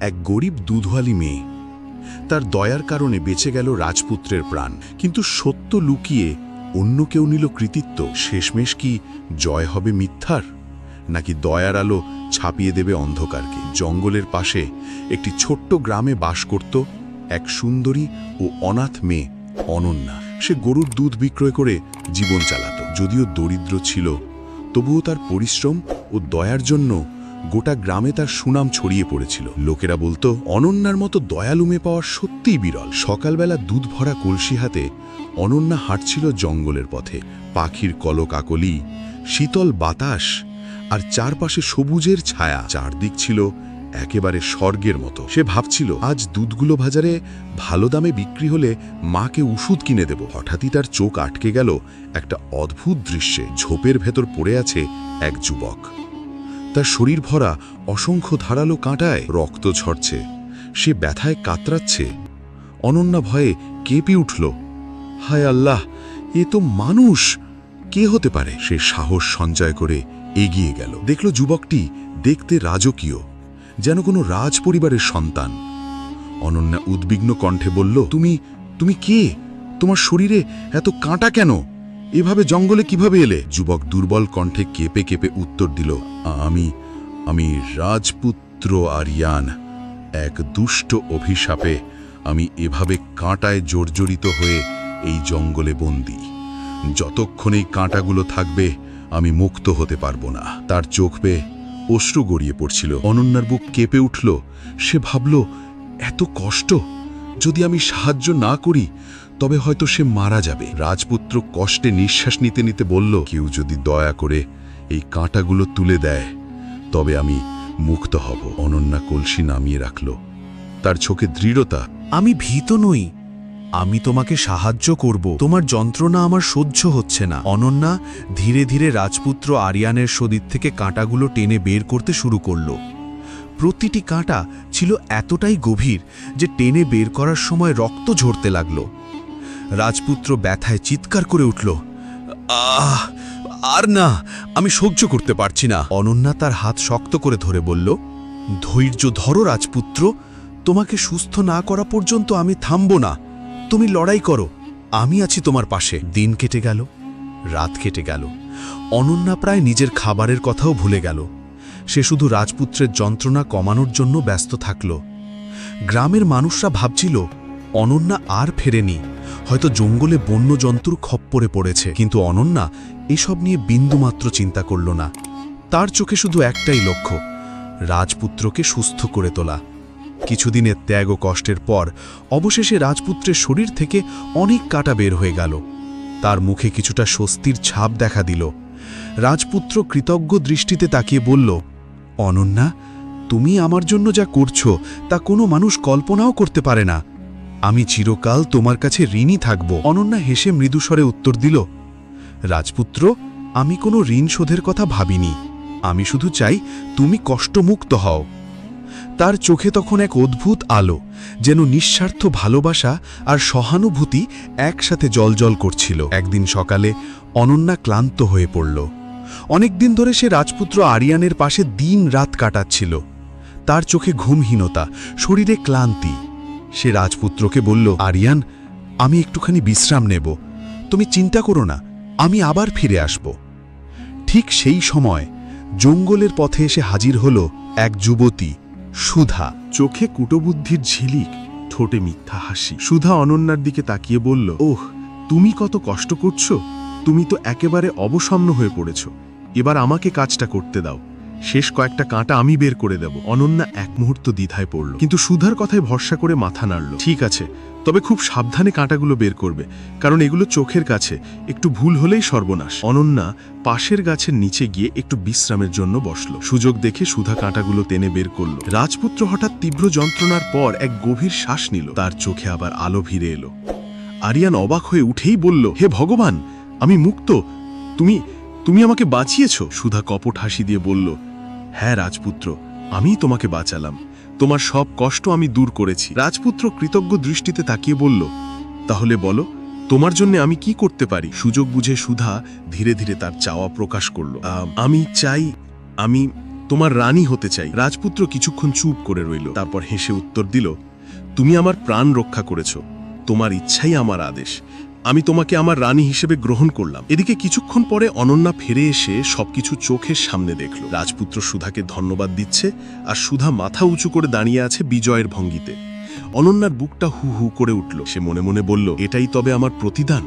এক গরিব দুধওয়ালি মেয়ে। তার দয়ার কারণে বেঁচে গেল রাজপুত্রের প্রাণ। কিন্তু সত্য লুকিয়ে অন্য কেউ নিল কৃতিত্ব। শেষমেশ কি জয় হবে মিথ্যার? নাকি দয়ার আলো ছাপিয়ে দেবে অন্ধকারকে? জঙ্গলের পাশে একটি ছোট্ট গ্রামে বাস করত এক সুন্দরী ও অনাথ মেয়ে অনন্যা। সে গরুর দুধ বিক্রয় করে জীবন চালাত। যদিও দরিদ্র ছিল, তবুও তার পরিশ্রম ও দয়ার জন্য গোটা গ্রামে তার সুনাম ছড়িয়ে পড়েছিল। লোকেরা বলতো, অনন্যার মতো দয়ালু মেয়ে পাওয়া সত্যিই বিরল। সকালবেলা দুধ ভরা কলসি হাতে অনন্যা হাঁটছিল জঙ্গলের পথে। পাখির কলকাকলি, শীতল বাতাস আর চারপাশে সবুজের ছায়া। চারদিক ছিল একেবারে স্বর্গের মতো। সে ভাবছিল, আজ দুধগুলো বাজারে ভালো দামে বিক্রি হলে মাকে ওষুধ কিনে দেব। হঠাৎই তার চোখ আটকে গেল একটা অদ্ভুত দৃশ্যে। ঝোপের ভেতর পড়ে আছে এক যুবক। তার শরীর ভরা অসংখ্য ধারালো কাঁটায় রক্ত ঝরছে। সে ব্যথায় কাতরাচ্ছে। অনন্যা ভয়ে কেঁপে উঠল। হায় আল্লাহ, এ তো মানুষ! কে হতে পারে? সে সাহস সঞ্চয় করে এগিয়ে গেল। দেখল যুবকটি দেখতে রাজকীয়, যেন কোনো রাজ পরিবারের সন্তান। অনন্যা উদ্বিগ্ন কণ্ঠে বলল, তুমি তুমি কে? তোমার শরীরে এত কাঁটা কেন? এভাবে জঙ্গলে কীভাবে এলে? যুবক দুর্বল কণ্ঠে কেঁপে কেঁপে উত্তর দিল, আমি আমি রাজপুত্র আরিয়ান, এক দুষ্ট অভিশাপে আমি এভাবে কাঁটায় জর্জরিত হয়ে এই জঙ্গলে বন্দি। যতক্ষণ এই কাঁটাগুলো থাকবে, আমি মুক্ত হতে পারব না। তার চোখ পেয়ে অশ্রু গড়িয়ে পড়ছিল। অনন্যার বুক কেঁপে উঠল। সে ভাবল, এত কষ্ট! যদি আমি সাহায্য না করি তবে হয়তো সে মারা যাবে। রাজপুত্র কষ্টে নিঃশ্বাস নিতে নিতে বলল, কেউ যদি দয়া করে এই কাঁটাগুলো তুলে দেয়, তবে আমি মুক্ত হব। অনন্যা কলসি নামিয়ে রাখল। তার চোখে দৃঢ়তা, আমি ভীত নই। আমি তোমাকে সাহায্য করব। তোমার যন্ত্রণা আমার সহ্য হচ্ছে না। অনন্যা ধীরে ধীরে রাজপুত্র আরিয়ানের শরীর থেকে কাঁটাগুলো টেনে বের করতে শুরু করল। প্রতিটি কাঁটা ছিল এতটাই গভীর যে টেনে বের করার সময় রক্ত ঝরতে লাগল। রাজপুত্র ব্যথায় চিৎকার করে উঠল, আহ, আর না, আমি সহ্য করতে পারছি না। অনন্যা তার হাত শক্ত করে ধরে বলল, ধৈর্য ধরো রাজপুত্র, তোমাকে সুস্থ না করা পর্যন্ত আমি থামব না। তুমি লড়াই করো, আমি আছি তোমার পাশে। দিন কেটে গেল, রাত কেটে গেল। অনন্যা প্রায় নিজের খাবারের কথাও ভুলে গেল। সে শুধু রাজপুত্রের যন্ত্রণা কমানোর জন্য ব্যস্ত থাকল। গ্রামের মানুষরা ভাবছিল, অনন্যা আর ফেরেনি। হয়তো জঙ্গলে বন্য জন্তুর খপ্পরে পড়েছে, কিন্তু অনন্যা এসব নিয়ে বিন্দুমাত্র চিন্তা করল না। তার চোখে শুধু একটাই লক্ষ্য, রাজপুত্রকে সুস্থ করে তোলা। কিছুদিনের ত্যাগ ও কষ্টের পর অবশেষে রাজপুত্রের শরীর থেকে অনেক কাটা বের হয়ে গেল। তার মুখে কিছুটা স্বস্তির ছাপ দেখা দিল। রাজপুত্র কৃতজ্ঞ দৃষ্টিতে তাকিয়ে বলল, অনন্যা, তুমি আমার জন্য যা করছ, তা কোনো মানুষ কল্পনাও করতে পারে না। আমি চিরকাল তোমার কাছে ঋণী থাকব। অনন্যা হেসে মৃদুস্বরে উত্তর দিল, রাজপুত্র, আমি কোনো ঋণ শোধের কথা ভাবিনি। আমি শুধু চাই তুমি কষ্টমুক্ত হও। তার চোখে তখন এক অদ্ভুত আলো, যেন নিঃস্বার্থ ভালোবাসা আর সহানুভূতি একসাথে জলজল করছিল। একদিন সকালে অনন্যা ক্লান্ত হয়ে পড়ল। অনেকদিন ধরে সে রাজপুত্র আরিয়ানের পাশে দিন রাত কাটাচ্ছিল। তার চোখে ঘুমহীনতা, শরীরে ক্লান্তি সে রাজপুত্রকে বলল, আরিয়ান, আমি একটুখানি বিশ্রাম নেব। তুমি চিন্তা করো না, আমি আবার ফিরে আসব। ঠিক সেই সময় জঙ্গলের পথে এসে হাজির হল এক যুবতী, সুধা। চোখে কুটবুদ্ধির ঝিলিক, ঠোঁটে মিথ্যা হাসি। সুধা অনন্যার দিকে তাকিয়ে বলল, ওহ, তুমি কত কষ্ট করছ। তুমি তো একেবারে অবসন্ন হয়ে পড়েছ। এবার আমাকে কাজটা করতে দাও। শেষ কয়েকটা কাঁটা আমি বের করে দেব। অনন্যা এক মুহূর্ত দ্বিধায় পড়ল। কিন্তু সুধার কথায় ভরসা করে মাথা নাড়ল। ঠিক আছে, তবে খুব সাবধানে কাঁটাগুলো বের করবে, কারণ এগুলো চোখের কাছে, একটু ভুল হলেই সর্বনাশ। অনন্যা পাশের গাছের নিচে গিয়ে একটু বিশ্রামের জন্য বসল। সুযোগ দেখে সুধা কাঁটাগুলো টেনে বের করল। রাজপুত্র হঠাৎ তীব্র যন্ত্রণার পর এক গভীর শ্বাস নিল। তার চোখে আবার আলো ভিড়ে এলো। আরিয়ান অবাক হয়ে উঠেই বলল, হে ভগবান, আমি মুক্ত। তুমি তুমি আমাকে বাঁচিয়েছ? সুধা কপট হাসি দিয়ে বলল হ্যাঁ রাজপুত্র আমি তোমাকে বাঁচালাম। তোমার সব কষ্ট আমি দূর করেছি। রাজপুত্র কৃতজ্ঞ দৃষ্টিতে তাকিয়ে বলল তাহলে বলো তোমার জন্য আমি কি করতে পারি? সুযোগ বুঝে সুধা ধীরে ধীরে তার চাওয়া প্রকাশ করল। আম, চাই আমি তোমার রানী হতে চাই। রাজপুত্র কিছুক্ষণ চুপ করে রইল তারপর হেসে উত্তর দিল তুমি আমার প্রাণ রক্ষা করেছ। তোমার ইচ্ছাই আমার আদেশ। আমি তোমাকে আমার রানী হিসেবে গ্রহণ করলাম। এদিকে কিছুক্ষণ পরে অনন্যা ফিরে এসে সবকিছু চোখের সামনে দেখল। রাজপুত্র সুধাকে ধন্যবাদ দিচ্ছে আর সুধা মাথা উঁচু করে দাঁড়িয়ে আছে বিজয়ের ভঙ্গিতে। অনন্যার বুকটা হু হু করে উঠল। সে মনে মনে বলল, এটাই তবে আমার প্রতিদান।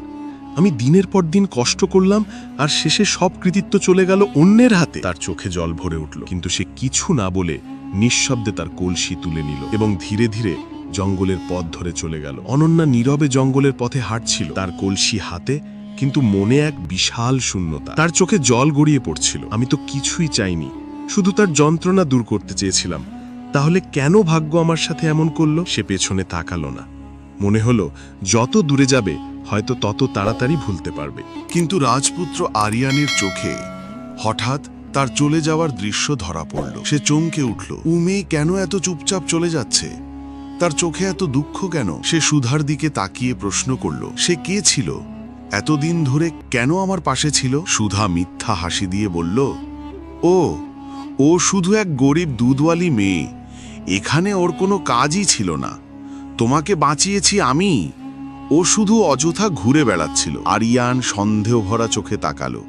আমি দিনের পর দিন কষ্ট করলাম আর শেষে সব কৃতিত্ব চলে গেল অন্যের হাতে। তার চোখে জল ভরে উঠল। কিন্তু সে কিছু না বলে নিঃশব্দে তার কলসি তুলে নিল এবং ধীরে ধীরে জঙ্গলের পথ ধরে চলে গেল। অনন্যা নীরবে জঙ্গলের পথে হাঁটছিল। তার কলসি হাতে কিন্তু মনে এক বিশাল শূন্যতা। তার চোখে জল গড়িয়ে পড়ছিল। আমি তো কিছুই চাইনি। শুধু তার যন্ত্রণা দূর করতে চেয়েছিলাম। তাহলে কেন ভাগ্য আমার সাথে এমন করল? সে পেছনে তাকালো না। মনে হলো, যত দূরে যাবে, হয়তো তত তাড়াতাড়ি ভুলতে পারবে। কিন্তু রাজপুত্র আরিয়ানের চোখে হঠাৎ তার চলে যাওয়ার দৃশ্য ধরা পড়ল। সে চমকে উঠল উমে কেন এত চুপচাপ চলে যাচ্ছে? তার চোখে এত দুঃখ কেন? সে সুধার দিকে তাকিয়ে প্রশ্ন করল, সে কে ছিল? এতদিন ধরে কেন আমার পাশে ছিল? সুধা মিথ্যা হাসি দিয়ে বলল, ও ও শুধু এক গরিব দুধওয়ালি মেয়ে। এখানে ওর কোনো কাজই ছিল না। তোমাকে বাঁচিয়েছি আমি। ও শুধু অযথা ঘুরে বেড়াচ্ছিল। আরিয়ান সন্দেহ ভরা চোখে তাকালো।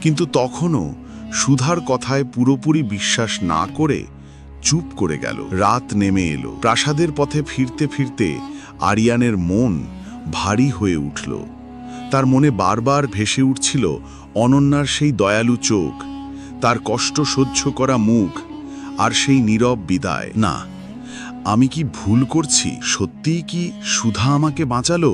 কিন্তু তখনও সুধার কথায় পুরোপুরি বিশ্বাস না করে চুপ করে গেল। রাত নেমে এলো। প্রাসাদের পথে ফিরতে ফিরতে আরিয়ানের মন ভারী হয়ে উঠল। তার মনে বারবার ভেসে উঠছিল অনন্যার সেই দয়ালু চোখ, তার কষ্ট সহ্য করা মুখ আর সেই নীরব বিদায়। না, আমি কি ভুল করছি? সত্যিই কি সুধা আমাকে বাঁচালো?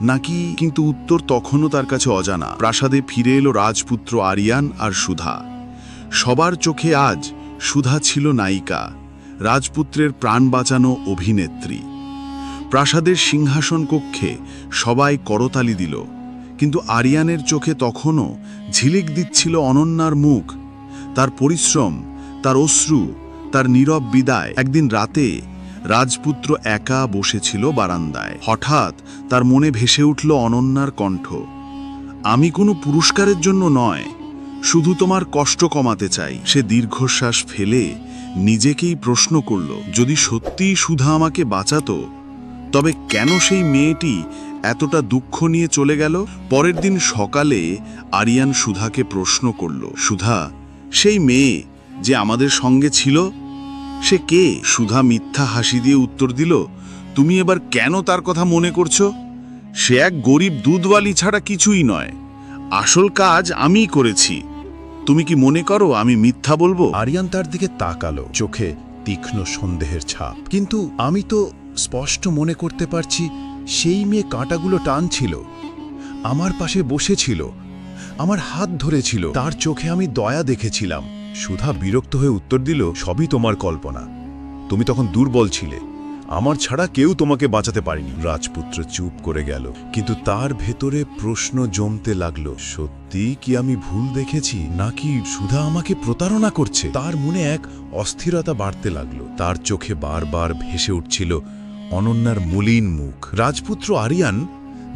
নাকি কিন্তু উত্তর তখনও তার কাছে অজানা। প্রাসাদে ফিরে এলো রাজপুত্র আরিয়ান আর সুধা। সবার চোখে আজ সুধা ছিল নায়িকা, রাজপুত্রের প্রাণ বাঁচানো অভিনেত্রী। প্রাসাদের সিংহাসন কক্ষে সবাই করতালি দিল, কিন্তু আরিয়ানের চোখে তখনও ঝিলিক দিচ্ছিল অনন্যার মুখ। তার পরিশ্রম, তার অশ্রু, তার নীরব বিদায় একদিন রাতে রাজপুত্র একা বসেছিল বারান্দায়। হঠাৎ তার মনে ভেসে উঠল অনন্যার কণ্ঠ, আমি কোনো পুরস্কারের জন্য নয় শুধু তোমার কষ্ট কমাতে চাই। সে দীর্ঘশ্বাস ফেলে নিজেকেই প্রশ্ন করল, যদি সত্যিই সুধা আমাকে বাঁচাতো, তবে কেন সেই মেয়েটি এতটা দুঃখ নিয়ে চলে গেল? পরের দিন সকালে আরিয়ান সুধাকে প্রশ্ন করল, সুধা, সেই মেয়ে যে আমাদের সঙ্গে ছিল, সে কে? সুধা মিথ্যা হাসি দিয়ে উত্তর দিল, তুমি এবার কেন তার কথা মনে করছ? সে এক গরিব দুধওয়ালি ছাড়া কিছুই নয়। আসল কাজ আমিই করেছি। তুমি কি মনে করো আমি মিথ্যা বলব? আরিয়ান তার দিকে তাকালো, চোখে তীক্ষ্ণ সন্দেহের ছাপ। কিন্তু আমি তো স্পষ্ট মনে করতে পারছি সেই মেয়ে কাঁটাগুলো টানছিল, আমার পাশে বসেছিল, আমার হাত ধরেছিল। তার চোখে আমি দয়া দেখেছিলাম। সুধা বিরক্ত হয়ে উত্তর দিল, সবই তোমার কল্পনা। তুমি তখন দুর্বল ছিলে। আমার ছাড়া কেউ তোমাকে বাঁচাতে পারেনি। রাজপুত্র চুপ করে গেল। কিন্তু তার ভেতরে প্রশ্ন জমতে লাগল, সত্যি কি আমি ভুল দেখেছি? নাকি সুধা আমাকে প্রতারণা করছে? তার মনে এক অস্থিরতা বাড়তে লাগল। তার চোখে বারবার ভেসে উঠছিল অনন্যার মলিন মুখ। রাজপুত্র আরিয়ান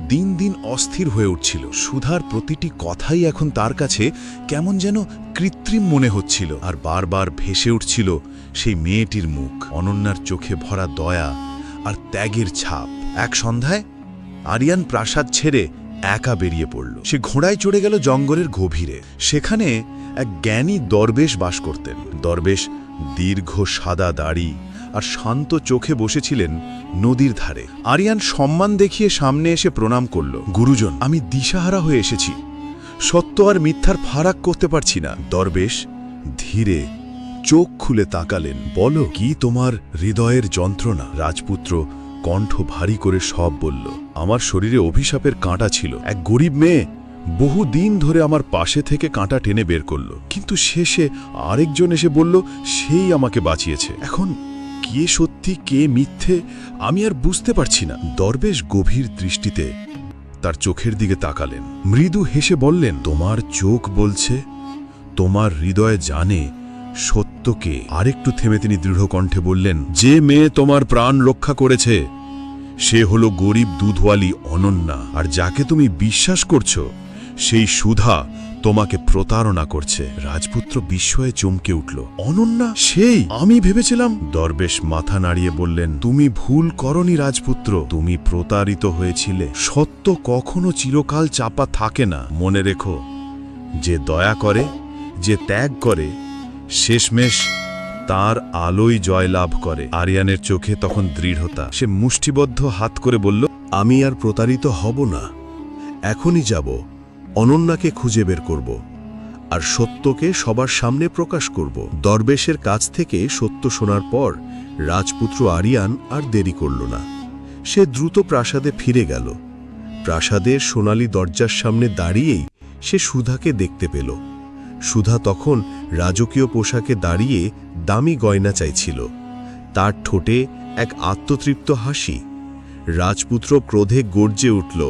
দিন দিন অস্থির হয়ে উঠছিল। সুধার প্রতিটি কথাই এখন তার কাছে কেমন যেন কৃত্রিম মনে হচ্ছিল আর বারবার ভেসে উঠছিল সেই মেয়েটির মুখ, অনন্যার চোখে ভরা দয়া আর ত্যাগের ছাপ। এক সন্ধ্যায় আরিয়ান প্রাসাদ ছেড়ে একা বেরিয়ে পড়ল। সে ঘোড়ায় চড়ে গেল জঙ্গলের গভীরে। সেখানে এক জ্ঞানী দরবেশ বাস করতেন। দরবেশ দীর্ঘ সাদা দাড়ি আর শান্ত চোখে বসেছিলেন নদীর ধারে। আরিয়ান সম্মান দেখিয়ে সামনে এসে প্রণাম করল, গুরুজন, আমি দিশাহারা হয়ে এসেছি। সত্য আর মিথ্যার ফারাক করতে পারছি না। দরবেশ ধীরে চোখ খুলে তাকালেন, বলো, কি তোমার হৃদয়ের যন্ত্রণা? রাজপুত্র কণ্ঠ ভারী করে সব বলল, আমার শরীরে অভিশাপের কাঁটা ছিল। এক গরিব মেয়ে বহু দিন ধরে আমার পাশে থেকে কাঁটা টেনে বের করল। কিন্তু শেষে আরেকজন এসে বলল, সেই আমাকে বাঁচিয়েছে। এখন কে সত্যি, কে মিথ্যে, আমি আর বুঝতে পারছি না। দরবেশ গভীর দৃষ্টিতে তার চোখের দিকে তাকালেন। মৃদু হেসে বললেন, তোমার চোখ বলছে, তোমার হৃদয় জানে সত্যকে। আরেকটু থেমে তিনি দৃঢ় কণ্ঠে বললেন, যে মেয়ে তোমার প্রাণ রক্ষা করেছে, সে হলো গরিব দুধওয়ালি অনন্যা। আর যাকে তুমি বিশ্বাস করছ, সেই সুধা তোমাকে প্রতারণা করছে। রাজপুত্র বিস্ময়ে চমকে উঠল। অনন্যা, সেই, আমি ভেবেছিলাম। দরবেশ মাথা নাড়িয়ে বললেন, তুমি ভুল করনি রাজপুত্র। তুমি প্রতারিত হয়েছিলে। সত্য কখনো চিরকাল চাপা থাকে না। মনে রেখো, যে দয়া করে, যে ত্যাগ করে, শেষমেশ তার আলোই জয়লাভ করে। আরিয়ানের চোখে তখন দৃঢ়তা। সে মুষ্টিবদ্ধ হাত করে বলল, আমি আর প্রতারিত হব না। এখনই যাব। অনন্যাকে খুঁজে বের করব আর সত্যকে সবার সামনে প্রকাশ করব। দরবেশের কাছ থেকে সত্য শোনার পর রাজপুত্র আরিয়ান আর দেরি করল না। সে দ্রুত প্রাসাদে ফিরে গেল। প্রাসাদের সোনালী দরজার সামনে দাঁড়িয়েই সে সুধাকে দেখতে পেল। সুধা তখন রাজকীয় পোশাকে দাঁড়িয়ে দামি গয়না চাইছিল। তার ঠোঁটে এক আত্মতৃপ্ত হাসি। রাজপুত্র ক্রোধে গর্জে উঠল,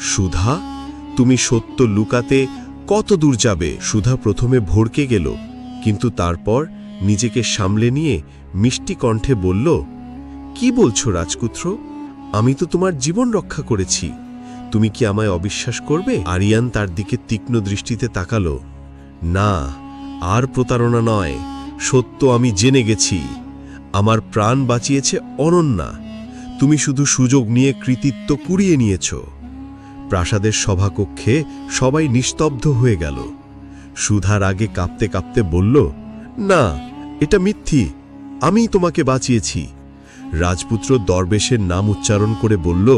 সুধা তুমি সত্য লুকাতে কত দূর যাবে? সুধা প্রথমে ভড়কে গেল, কিন্তু তারপর নিজেকে সামলে নিয়ে মিষ্টি কণ্ঠে বলল, কি বলছো রাজপুত্র? আমি তো তোমার জীবন রক্ষা করেছি। তুমি কি আমায় অবিশ্বাস করবে? আরিয়ান তার দিকে তীক্ষ্ণ দৃষ্টিতে তাকালো, না, আর প্রতারণা নয়। সত্য আমি জেনে গেছি। আমার প্রাণ বাঁচিয়েছে অনন্যা। তুমি শুধু সুযোগ নিয়ে কৃতিত্ব কুড়িয়ে নিয়েছ। প্রাসাদের সভাকক্ষে সবাই নিস্তব্ধ হয়ে গেল। সুধার আগে কাঁপতে কাঁপতে বলল, না, এটা মিথ্যি। আমি তোমাকে বাঁচিয়েছি। রাজপুত্র দরবেশের নাম উচ্চারণ করে বলল,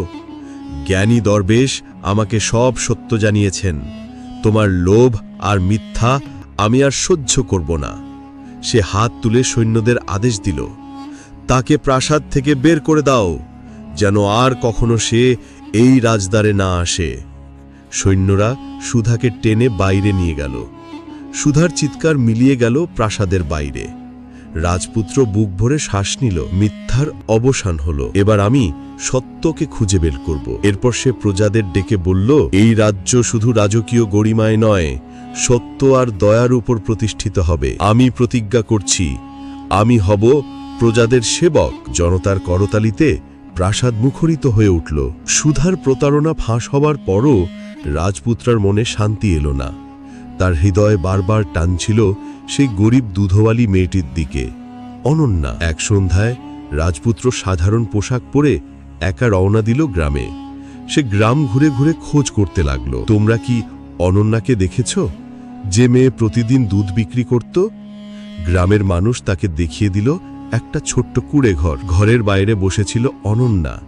জ্ঞানী দরবেশ আমাকে সব সত্য জানিয়েছেন। তোমার লোভ আর মিথ্যা আমি আর সহ্য করব না। সে হাত তুলে সৈন্যদের আদেশ দিল, তাকে প্রাসাদ থেকে বের করে দাও, যেন আর কখনো সে এই রাজদ্বারে না আসে। সৈন্যরা সুধাকে টেনে বাইরে নিয়ে গেল। সুধার চিৎকার মিলিয়ে গেল প্রাসাদের বাইরে। রাজপুত্র বুক ভরে শ্বাস নিল, মিথ্যার অবসান হল। এবার আমি সত্যকে খুঁজে বের করব। এরপর সে প্রজাদের ডেকে বলল, এই রাজ্য শুধু রাজকীয় গরিমায় নয়, সত্য আর দয়ার উপর প্রতিষ্ঠিত হবে। আমি প্রতিজ্ঞা করছি, আমি হব প্রজাদের সেবক। জনতার করতালিতে প্রাসাদ মুখরিত হয়ে উঠল। সুধার প্রতারণা ফাঁস হবার পরও রাজপুত্রার মনে শান্তি এলো না। তার হৃদয় বারবার টানছিল সেই গরিব দুধওয়ালি মেয়েটির দিকে। অনন্যা এক সন্ধ্যায় রাজপুত্র সাধারণ পোশাক পরে একা রওনা দিল গ্রামে। সে গ্রাম ঘুরে ঘুরে খোঁজ করতে লাগল। তোমরা কি অনন্যাকে দেখেছ? যে মেয়ে প্রতিদিন দুধ বিক্রি করত? গ্রামের মানুষ তাকে দেখিয়ে দিল একটা ছোট্ট কুড়ে ঘর ঘরের বাইরে বসেছিল অনন্যা।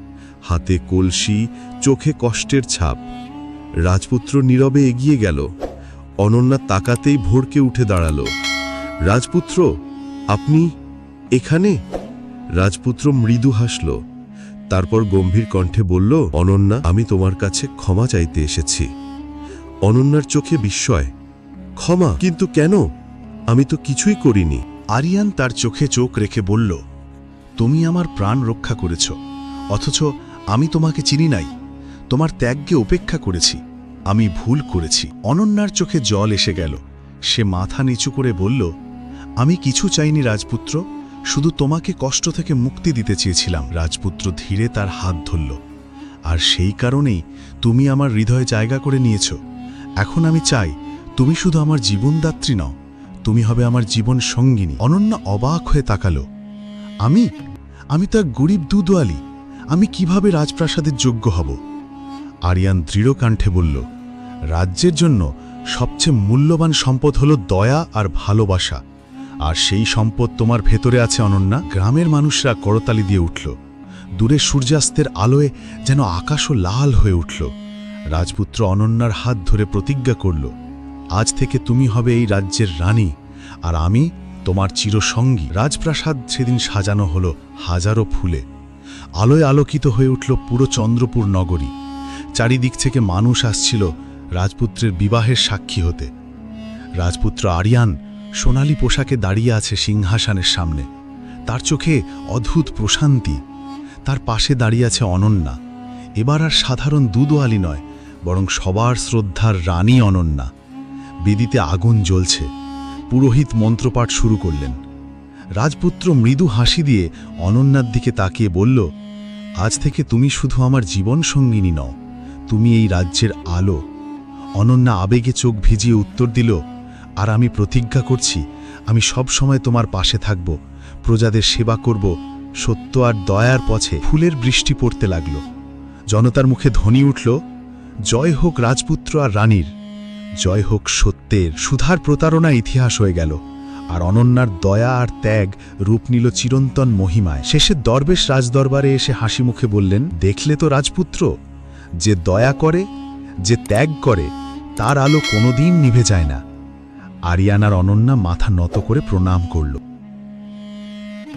হাতে কলসি, চোখে কষ্টের ছাপ। রাজপুত্র নীরবে এগিয়ে গেল। অনন্যা তাকাতেই ভোরকে উঠে দাঁড়াল। রাজপুত্র, আপনি এখানে? রাজপুত্র মৃদু হাসল। তারপর গম্ভীর কণ্ঠে বলল, অনন্যা, আমি তোমার কাছে ক্ষমা চাইতে এসেছি। অনন্যার চোখে বিস্ময়। ক্ষমা, কিন্তু কেন? আমি তো কিছুই করিনি। আরিয়ান তার চোখে চোখ রেখে বলল, তুমি আমার প্রাণ রক্ষা করেছ, অথচ আমি তোমাকে চিনি নাই। তোমার ত্যাগকে উপেক্ষা করেছি, আমি ভুল করেছি। অনন্যার চোখে জল এসে গেল। সে মাথা নিচু করে বলল, আমি কিছু চাইনি রাজপুত্র, শুধু তোমাকে কষ্ট থেকে মুক্তি দিতে চেয়েছিলাম। রাজপুত্র ধীরে তার হাত ধরল, আর সেই কারণেই তুমি আমার হৃদয়ে জায়গা করে নিয়েছ। এখন আমি চাই, তুমি শুধু আমার জীবনদাত্রী নও তুমি হবে আমার জীবন সঙ্গিনী। অনন্য অবাক হয়ে তাকালো। আমি? আমি তো এক গরিব দুদোয়ালি আমি কীভাবে রাজপ্রাসাদের যোগ্য হব? আরিয়ান দৃঢ় কণ্ঠে বলল, রাজ্যের জন্য সবচেয়ে মূল্যবান সম্পদ হল দয়া আর ভালোবাসা। আর সেই সম্পদ তোমার ভেতরে আছে, অনন্যা। গ্রামের মানুষরা করতালি দিয়ে উঠল। দূরে সূর্যাস্তের আলোয় যেন আকাশও লাল হয়ে উঠল। রাজপুত্র অনন্যার হাত ধরে প্রতিজ্ঞা করল আজ থেকে তুমি হবে এই রাজ্যের রানী, আর আমি তোমার চিরসঙ্গী। রাজপ্রাসাদ সেদিন সাজানো হলো হাজারো ফুলে। আলোয় আলোকিত হয়ে উঠল পুরো চন্দ্রপুর নগরী। চারিদিক থেকে মানুষ আসছিল রাজপুত্রের বিবাহের সাক্ষী হতে। রাজপুত্র আরিয়ান সোনালি পোশাকে দাঁড়িয়ে আছে সিংহাসনের সামনে। তার চোখে অদ্ভুত প্রশান্তি। তার পাশে দাঁড়িয়ে আছে অনন্যা। এবার আর সাধারণ দুদোয়ালি নয়, বরং সবার শ্রদ্ধার রানী অনন্যা। বেদিতে আগুন জ্বলছে। পুরোহিত মন্ত্রপাঠ শুরু করলেন। রাজপুত্র মৃদু হাসি দিয়ে অনন্যার দিকে তাকিয়ে বলল, আজ থেকে তুমি শুধু আমার জীবন সঙ্গিনী নও, তুমি এই রাজ্যের আলো। অনন্যা আবেগে চোখ ভিজিয়ে উত্তর দিল, আর আমি প্রতিজ্ঞা করছি, আমি সব সময় তোমার পাশে থাকব, প্রজাদের সেবা করব, সত্য আর দয়ার পথে ফুলের বৃষ্টি পড়তে লাগল। জনতার মুখে ধ্বনি উঠল, জয় হোক রাজপুত্র আর রানীর। জয় হোক সত্যের সুধার প্রতারণা ইতিহাস হয়ে গেল। আর অনন্যার দয়া আর ত্যাগ রূপ নিল চিরন্তন মহিমায়। শেষে দরবেশ রাজদরবারে এসে হাসি মুখে বললেন, দেখলে তো রাজপুত্র, যে দয়া করে, যে ত্যাগ করে, তার আলো কোনোদিন নিভে যায় না। আরিয়ানার অনন্যা মাথা নত করে প্রণাম করল।